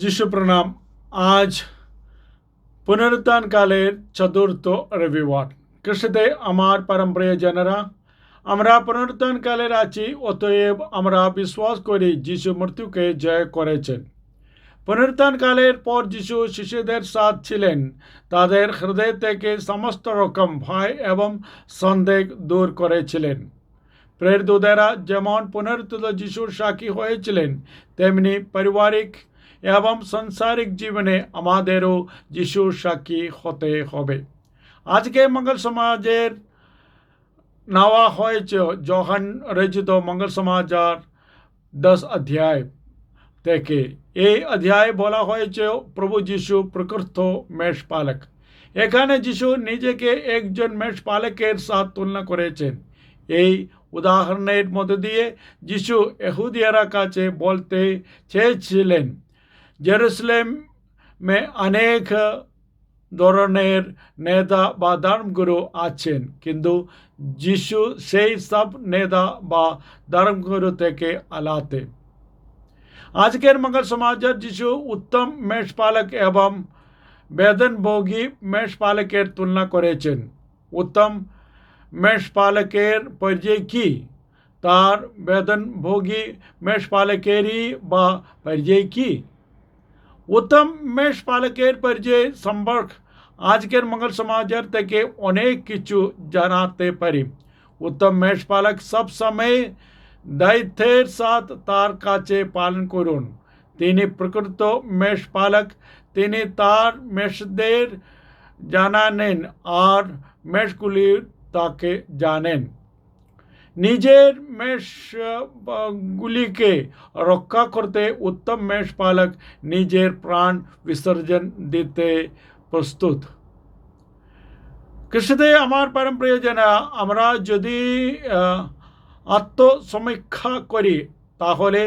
যিশু প্রণাম আজ পুনরুত্থানকালের চতুর্থ রবিবার। কৃষ্ণতে আমার পরম প্রিয়জনেরা, আমরা পুনরুত্থানকালের আছি, অতএব আমরা বিশ্বাস করি যিশু মৃত্যুকে জয় করেছেন। পুনরুত্থানকালের পর যিশু শিশুদের সাথ ছিলেন। তাদের হৃদয় থেকে সমস্ত রকম ভয় এবং সন্দেহ দূর করেছিলেন। প্রেরদূতেরা যেমন পুনরুত্থিত যিশুর সাক্ষী হয়েছিলেন, তেমনি পারিবারিক এবং সাংসারিক জীবনে আমাদেরও যিশুর সাক্ষী হতে হবে। আজকে মঙ্গল সমাজের নেওয়া হয়েছে যখন রচিত মঙ্গল সমাচার দশ অধ্যায় থেকে। এই অধ্যায় বলা হয়েছে, প্রভু যিশু প্রকৃত মেষপালক। এখানে যিশু নিজেকে একজন মেষপালকের সাথ তুলনা করেছেন। এই উদাহরণের মধ্য দিয়ে যিশু এহুদিয়ারা কাছে বলতে চেয়েছিলেন জেরুসলেমে অনেক ধরনের নেতা বা ধর্মগুরু আছেন কিন্তু যিশু সেই সব নেতা বা ধর্মগুরু থেকে আলাতে আজকের মঙ্গল সমাজের যিশু উত্তম মেষপালক এবং বেদনভোগী মেষপালকের তুলনা করেছেন উত্তম মেষপালকের পরিচয় কি তার বেদনভোগী মেষপালকেরই বা পরিচয় কি উত্তম মেষপালকের পরিচয় সম্পর্ক আজকের মঙ্গল সমাজের থেকে অনেক কিছু জানাতে পারি উত্তম মেষপালক সব সময় দায়িত্বের সাথ তার কাছে পালন করুন তিনি প্রকৃত মেষপালক তিনি তার মেষদের জানা নেন আর মেষগুলি তাকে জানেন নিজের মেষ গুলিকে রক্ষা করতে উত্তম মেষপালক নিজের প্রাণ বিসর্জন দিতে প্রস্তুত। কৃষিতে আমার পরম প্রিয়জনা, আমরা যদি আত্মসমীক্ষা করি, তাহলে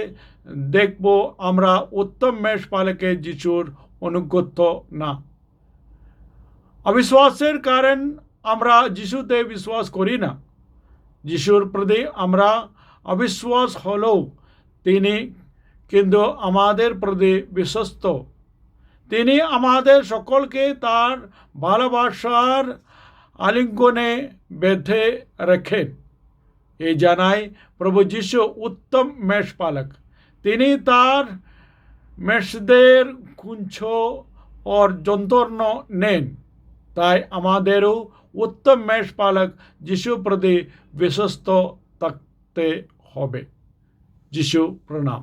দেখব আমরা উত্তম মেষ মেষপালকে যিশুর অনুগত না। অবিশ্বাসের কারণ আমরা যিশুতে বিশ্বাস করি না। যিশুর প্রতি আমরা অবিশ্বাস হলেও তিনি কিন্তু আমাদের প্রতি বিশ্বস্ত। তিনি আমাদের সকলকে তার ভালোবাসার আলিঙ্গনে বেঁধে রাখেন। এই জানাই প্রভু যিশু উত্তম মেষপালক। তিনি তার মেষদের কুঞ্ছ ওর যন্ত্রণ নেন। তাই আমাদেরও উত্তম মেষপালক যিশু প্রতি বিশ্বস্ত থাকতে হবে। যিশু প্রণাম।